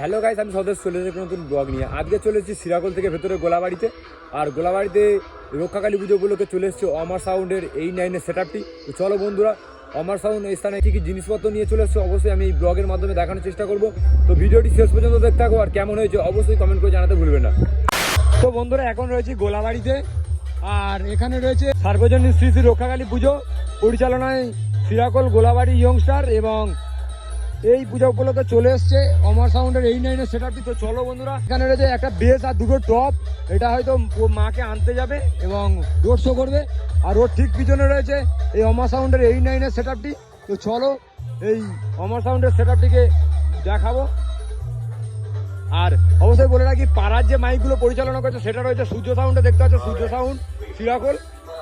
Hello guys আমি সদস্য চলে এসেছি নতুন ব্লগ নিয়ে। আজকে চলে এসেছি সিরাকল থেকে ভেতরে গোলাবাড়িতে। আর গোলাবাড়িতে রক্ষাকালী পুজো উপলক্ষে চলে এসেছে অমার সাউন্ডের এই নাইনের সেট আপটি তো চলো বন্ধুরা, অমার সাউন্ড এই স্থানে কী কী জিনিসপত্র নিয়ে চলে এসেছে, অবশ্যই আমি এই ব্লগের মাধ্যমে দেখানোর চেষ্টা করব। তো ভিডিওটি শেষ পর্যন্ত দেখতে থাকো, আর কেমন হয়েছে অবশ্যই কমেন্ট করে জানাতে ভুলবেন না। তো বন্ধুরা, এখন রয়েছে গোলাবাড়িতে। আর এখানে রয়েছে সার্বজনীন শ্রী শ্রী রক্ষাকালী পুজো পরিচালনায় সিরাকল গোলাবাড়ি ইয়ংস্টার এবং এই পূজা উপলক্ষে চলে এসছে। অমর সাউন্ডের এই নাইনের সেটআপটি তো চলো বন্ধুরা, এখানে রয়েছে একটা বেস আর দুটো টপ এটা হয়তো মাকে আনতে যাবে এবং রোড শো করবে। আর ওর ঠিক পিছনে রয়েছে এই অমর সাউন্ডের এই নাইনের সেটআপটি তো চলো এই অমর সাউন্ডের সেটআপটিকে দেখাবো। আর অবশ্যই বলে রাখি, পাড়ার যে মাইকগুলো পরিচালনা করছে, সেটা রয়েছে সূর্য সাউন্ডে দেখতে পাচ্ছ সূর্য সাউন্ড সিরাকল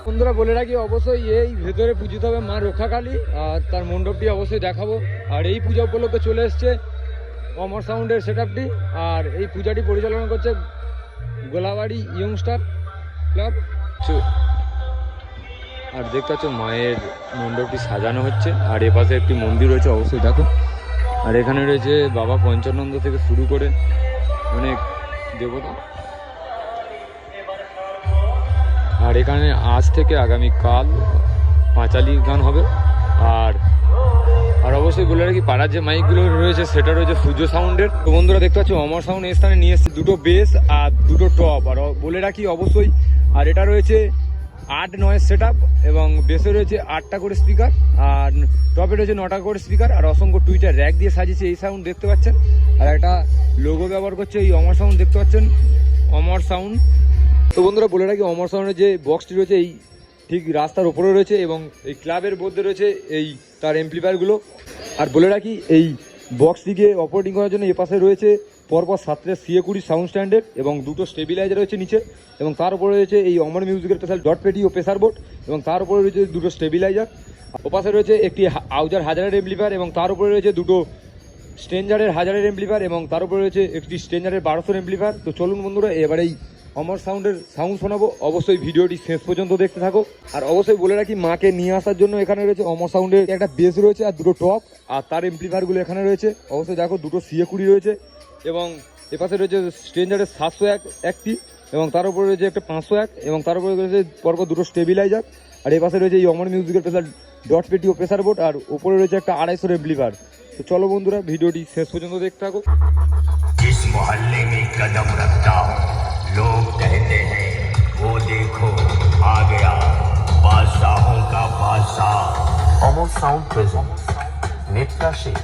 বন্ধুরা বলে রাখি, অবশ্যই এই ভেতরে পুজিতে হবে মা রক্ষাকালী, আর তার মণ্ডপটি অবশ্যই দেখাবো। আর এই পূজা উপলক্ষে চলে এসছে অমর সাউন্ডের সেট আর এই পূজাটি পরিচালনা করছে গোলাবাড়ি ইয়ংস্টার ক্লাব। আর দেখতে পাচ্ছ, মায়ের মণ্ডপটি সাজানো হচ্ছে, আর এপাশে একটি মন্দির রয়েছে, অবশ্যই দেখো। আর এখানে রয়েছে বাবা পঞ্চানন্দ থেকে শুরু করে অনেক দেবতা। আর এখানে আজ থেকে আগামী কাল পাঁচালি গান হবে। আর আর অবশ্যই বলে রাখি, পাড়ার যে মাইকগুলো রয়েছে, সেটা রয়েছে সূর্য সাউন্ডের। তো বন্ধুরা, দেখতে পাচ্ছ, অমর সাউন্ড এই স্থানে নিয়ে এসেছে দুটো বেস আর দুটো টপ। আর বলে রাখি, অবশ্যই, আর এটা রয়েছে আট, নয় সেট এবং বেসে রয়েছে আটটা করে স্পিকার আর টপে রয়েছে নটা করে স্পিকার আর অসংখ্য টুইটার র্যাক দিয়ে সাজিয়েছে এই সাউন্ড, দেখতে পাচ্ছেন? আর একটা লোগো ব্যবহার করছে এই অমর সাউন্ড, দেখতে পাচ্ছেন? অমর সাউন্ড। তো বন্ধুরা বলে রাখি, অমর সাউন্ডের যে বক্সটি রয়েছে, এই ঠিক রাস্তার ওপরে রয়েছে এবং এই ক্লাবের মধ্যে রয়েছে এই তার এমপ্লিফায়ারগুলো আর বলে রাখি, এই বক্সটিকে অপারেটিং করার জন্য এপাশে রয়েছে পরপর সাতটা সিএ কুড়ি সাউন্ড স্ট্যান্ডার্ড এবং দুটো স্টেবিলাইজার রয়েছে নিচে এবং তার উপরে রয়েছে এই অমর মিউজিকের স্পেশাল ডট পেটি ও প্রেসার বোর্ড এবং তার উপরে রয়েছে দুটো স্টেবিলাইজার ওপাশে রয়েছে একটি আউজার হাজারের এমপ্লিফায়ার এবং তার উপরে রয়েছে দুটো স্ট্রেঞ্জারের হাজারের এমপ্লিফায়ার এবং তার উপরে রয়েছে একটি স্ট্রেঞ্জারের বারোশোর এমপ্লিফায়ার তো চলুন বন্ধুরা এবার এই অমর সাউন্ডের সাউন্ড শোনাবো। অবশ্যই ভিডিওটি শেষ পর্যন্ত দেখতে থাকো। আর অবশ্যই বলে রাখি, মাকে নিয়ে আসার জন্য এখানে রয়েছে অমর সাউন্ডের একটা বেস রয়েছে আর দুটো টপ আর তার এমপ্লিফায়ারগুলো এখানে রয়েছে। অবশ্যই দেখো, দুটো সিএ কুড়ি রয়েছে এবং এপাশে রয়েছে স্ট্রেঞ্জারের সাতশো এক, একটি এবং তার উপরে রয়েছে একটা পাঁচশো এক এবং তার উপরে রয়েছে পরপর দুটো স্টেবিলাইজার আর এপাশে রয়েছে এই অমর মিউজিকের প্রেসার ডট পেটি ও প্রেসার বোর্ড আর উপরে রয়েছে একটা আড়াইশোর এমপ্লিফায়ার তো চলো বন্ধুরা, ভিডিওটি শেষ পর্যন্ত দেখতে থাকো। लोग कहते हैं वो देखो आ गया बादशाहों का बादशाह। साउंड प्रेजेंट नेत्रा शेख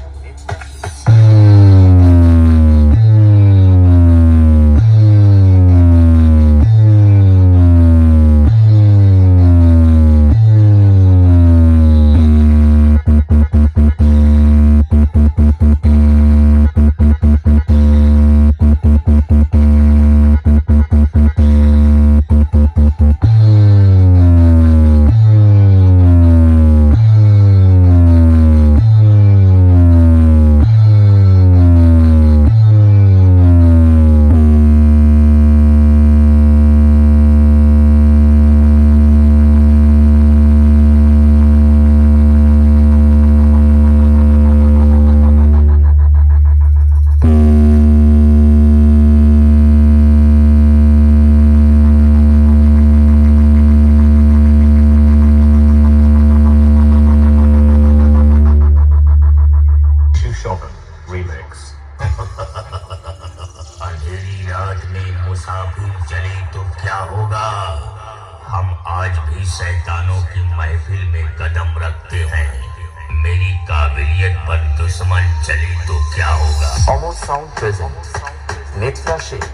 साथ में मूसा चले तो क्या होगा? हम आज भी शैतानों की महफिल में कदम रखते हैं। मेरी काबिलियत पर दुश्मन चले तो क्या होगा? Sound present Netra Sheikh